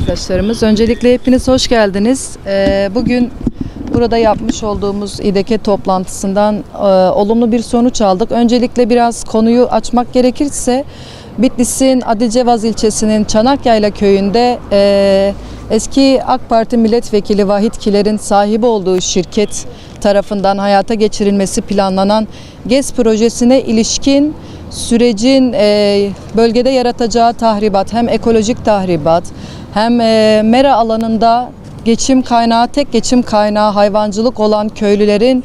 Arkadaşlarımız öncelikle hepiniz hoş geldiniz. Ee, Bugün burada yapmış olduğumuz İDK toplantısından e, olumlu bir sonuç aldık. Öncelikle biraz konuyu açmak gerekirse Bitlis'in Adilcevaz ilçesinin Çanakyayla köyünde e, eski AK Parti milletvekili Vahit Kiler'in sahibi olduğu şirket tarafından hayata geçirilmesi planlanan GES projesine ilişkin sürecin e, bölgede yaratacağı tahribat hem ekolojik tahribat hem e, mera alanında geçim kaynağı tek geçim kaynağı hayvancılık olan köylülerin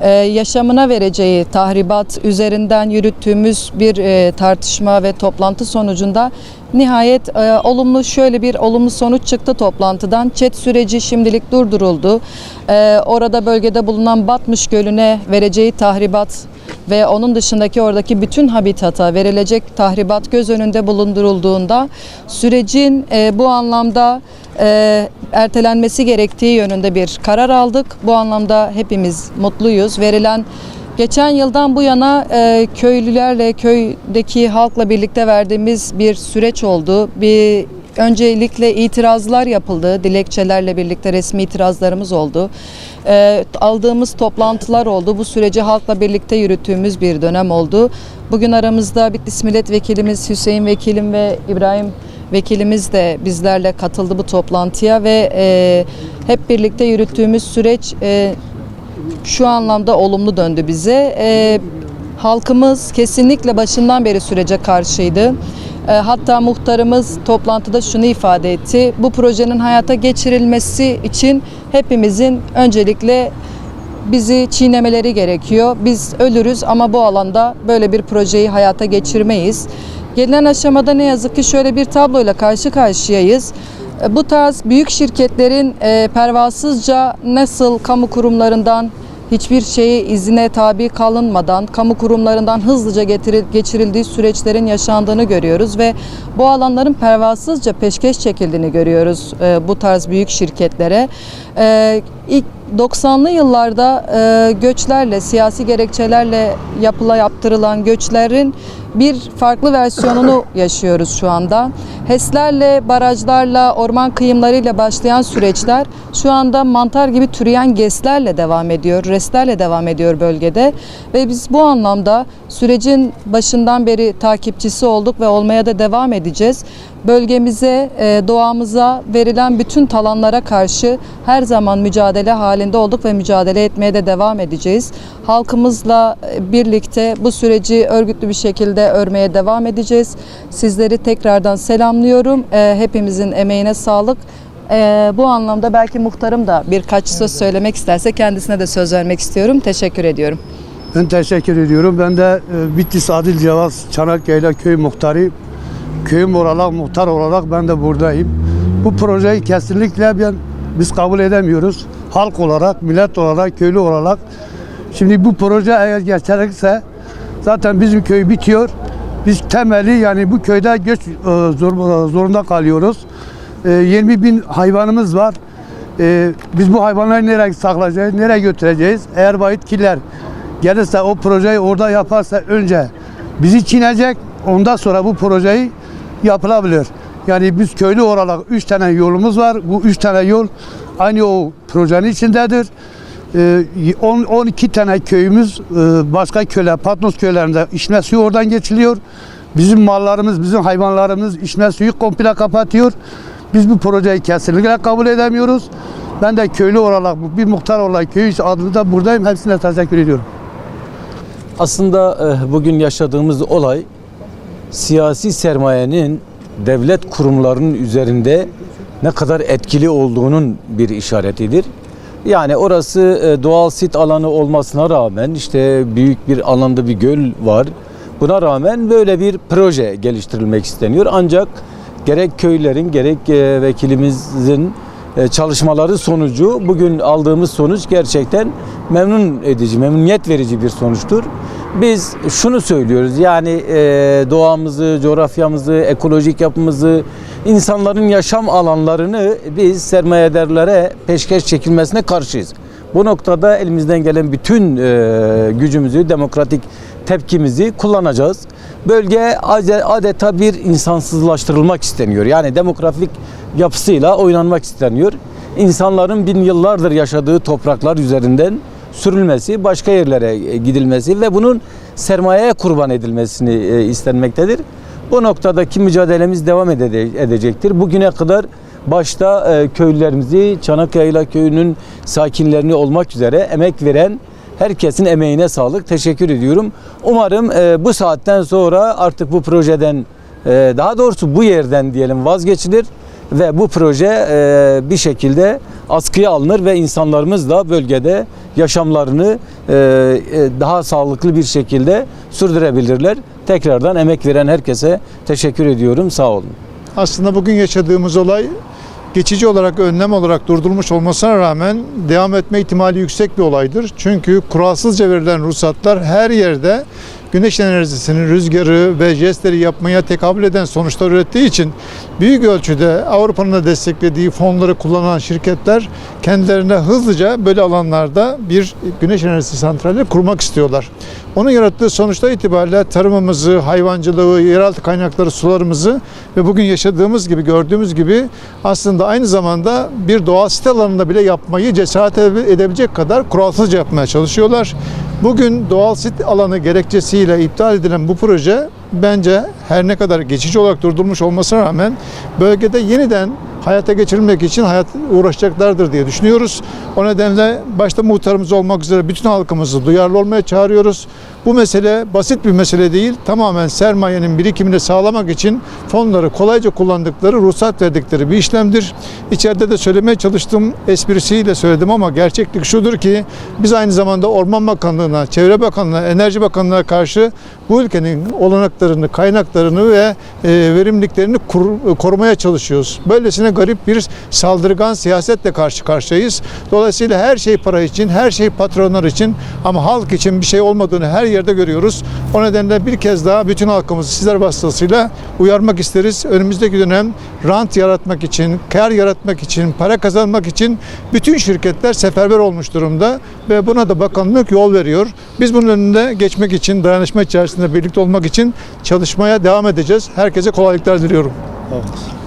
e, yaşamına vereceği tahribat üzerinden yürüttüğümüz bir e, tartışma ve toplantı sonucunda nihayet e, olumlu şöyle bir olumlu sonuç çıktı toplantıdan. Çet süreci şimdilik durduruldu. E, orada bölgede bulunan Batmış Gölü'ne vereceği tahribat ve onun dışındaki oradaki bütün habitata verilecek tahribat göz önünde bulundurulduğunda sürecin e, bu anlamda e, ertelenmesi gerektiği yönünde bir karar aldık. Bu anlamda hepimiz mutluyuz. Verilen geçen yıldan bu yana e, köylülerle köydeki halkla birlikte verdiğimiz bir süreç oldu. Bir öncelikle itirazlar yapıldı. Dilekçelerle birlikte resmi itirazlarımız oldu. E, aldığımız toplantılar oldu. Bu süreci halkla birlikte yürüttüğümüz bir dönem oldu. Bugün aramızda Bitlis Milletvekilimiz Hüseyin Vekilim ve İbrahim Vekilimiz de bizlerle katıldı bu toplantıya ve e, hep birlikte yürüttüğümüz süreç e, şu anlamda olumlu döndü bize. E, halkımız kesinlikle başından beri sürece karşıydı. E, hatta muhtarımız toplantıda şunu ifade etti. Bu projenin hayata geçirilmesi için hepimizin öncelikle bizi çiğnemeleri gerekiyor. Biz ölürüz ama bu alanda böyle bir projeyi hayata geçirmeyiz. Gelinen aşamada ne yazık ki şöyle bir tabloyla karşı karşıyayız. E, Bu tarz büyük şirketlerin e, pervasızca nasıl kamu kurumlarından hiçbir şeyi izine tabi kalınmadan kamu kurumlarından hızlıca geçirildiği süreçlerin yaşandığını görüyoruz ve bu alanların pervasızca peşkeş çekildiğini görüyoruz e, bu tarz büyük şirketlere. E, ilk 90'lı yıllarda e, göçlerle, siyasi gerekçelerle yapıla yaptırılan göçlerin bir farklı versiyonunu yaşıyoruz şu anda. HES'lerle, barajlarla, orman kıyımlarıyla başlayan süreçler şu anda mantar gibi türeyen GES'lerle devam ediyor, RES'lerle devam ediyor bölgede. Ve biz bu anlamda sürecin başından beri takipçisi olduk ve olmaya da devam edeceğiz. Bölgemize, e, doğamıza verilen bütün talanlara karşı her zaman mücadele halinde olduk ve mücadele etmeye de devam edeceğiz. Halkımızla e, birlikte bu süreci örgütlü bir şekilde örmeye devam edeceğiz. Sizleri tekrardan selamlıyorum. E, Hepimizin emeğine sağlık. E, Bu anlamda belki muhtarım da birkaç söz söylemek isterse kendisine de söz vermek istiyorum. Teşekkür ediyorum. Ben teşekkür ediyorum. Ben de e, Bitlis Adil Cevaz Çanakkale köy muhtarı. Köyüm olarak muhtar olarak ben de buradayım. Bu projeyi kesinlikle ben, biz kabul edemiyoruz. Halk olarak, millet olarak, köylü olarak. Şimdi bu proje eğer geçerse zaten bizim köy bitiyor. Biz temeli yani bu köyde göç e, zor- zorunda kalıyoruz. E, 20 bin hayvanımız var. E, biz bu hayvanları nereye saklayacağız, nereye götüreceğiz? Eğer vahit killer gelirse o projeyi orada yaparsa önce bizi çiğneyecek. Ondan sonra bu projeyi yapılabilir. Yani biz köylü olarak 3 tane yolumuz var. Bu 3 tane yol aynı o projenin içindedir. Ee, 10 12 tane köyümüz e, başka köyler, Patnos köylerinde içme suyu oradan geçiliyor. Bizim mallarımız, bizim hayvanlarımız içme suyu komple kapatıyor. Biz bu projeyi kesinlikle kabul edemiyoruz. Ben de köylü olarak, bir muhtar olarak köy adında buradayım. Hepsine teşekkür ediyorum. Aslında e, bugün yaşadığımız olay siyasi sermayenin devlet kurumlarının üzerinde ne kadar etkili olduğunun bir işaretidir. Yani orası e, doğal sit alanı olmasına rağmen işte büyük bir alanda bir göl var. Buna rağmen böyle bir proje geliştirilmek isteniyor. Ancak gerek köylerin gerek e, vekilimizin e, çalışmaları sonucu bugün aldığımız sonuç gerçekten memnun edici, memnuniyet verici bir sonuçtur. Biz şunu söylüyoruz yani doğamızı, coğrafyamızı, ekolojik yapımızı, insanların yaşam alanlarını biz sermayedarlara peşkeş çekilmesine karşıyız. Bu noktada elimizden gelen bütün e, gücümüzü, demokratik tepkimizi kullanacağız. Bölge ade- adeta bir insansızlaştırılmak isteniyor. Yani demografik yapısıyla oynanmak isteniyor. İnsanların bin yıllardır yaşadığı topraklar üzerinden sürülmesi, başka yerlere e, gidilmesi ve bunun sermayeye kurban edilmesini e, istenmektedir. Bu noktadaki mücadelemiz devam ede- edecektir. Bugüne kadar başta e, köylülerimizi, Çanakkale Köyü'nün sakinlerini olmak üzere emek veren herkesin emeğine sağlık. Teşekkür ediyorum. Umarım e, bu saatten sonra artık bu projeden e, daha doğrusu bu yerden diyelim vazgeçilir ve bu proje e, bir şekilde askıya alınır ve insanlarımız da bölgede yaşamlarını e, e, daha sağlıklı bir şekilde sürdürebilirler. Tekrardan emek veren herkese teşekkür ediyorum. Sağ olun. Aslında bugün yaşadığımız olay geçici olarak önlem olarak durdurulmuş olmasına rağmen devam etme ihtimali yüksek bir olaydır. Çünkü kuralsızca verilen ruhsatlar her yerde güneş enerjisinin rüzgarı ve jestleri yapmaya tekabül eden sonuçlar ürettiği için büyük ölçüde Avrupa'nın da desteklediği fonları kullanan şirketler kendilerine hızlıca böyle alanlarda bir güneş enerjisi santrali kurmak istiyorlar. Onun yarattığı sonuçlar itibariyle tarımımızı, hayvancılığı, yeraltı kaynakları, sularımızı ve bugün yaşadığımız gibi, gördüğümüz gibi aslında aynı zamanda bir doğal site alanında bile yapmayı cesaret edebilecek kadar kuralsızca yapmaya çalışıyorlar. Bugün doğal sit alanı gerekçesiyle iptal edilen bu proje bence her ne kadar geçici olarak durdurulmuş olmasına rağmen bölgede yeniden hayata geçirilmek için hayat uğraşacaklardır diye düşünüyoruz. O nedenle başta muhtarımız olmak üzere bütün halkımızı duyarlı olmaya çağırıyoruz. Bu mesele basit bir mesele değil. Tamamen sermayenin birikimini sağlamak için fonları kolayca kullandıkları, ruhsat verdikleri bir işlemdir. İçeride de söylemeye çalıştığım esprisiyle söyledim ama gerçeklik şudur ki biz aynı zamanda Orman Bakanlığı'na, Çevre Bakanlığı'na, Enerji Bakanlığı'na karşı bu ülkenin olanaklarını, kaynaklarını ve e, verimliliklerini korumaya çalışıyoruz. Böylesine garip bir saldırgan siyasetle karşı karşıyayız. Dolayısıyla her şey para için, her şey patronlar için ama halk için bir şey olmadığını her yerde görüyoruz. O nedenle bir kez daha bütün halkımızı sizler vasıtasıyla uyarmak isteriz. Önümüzdeki dönem rant yaratmak için, kar yaratmak için, para kazanmak için bütün şirketler seferber olmuş durumda ve buna da bakanlık yol veriyor. Biz bunun önünde geçmek için, dayanışma içerisinde birlikte olmak için çalışmaya devam edeceğiz. Herkese kolaylıklar diliyorum. Evet.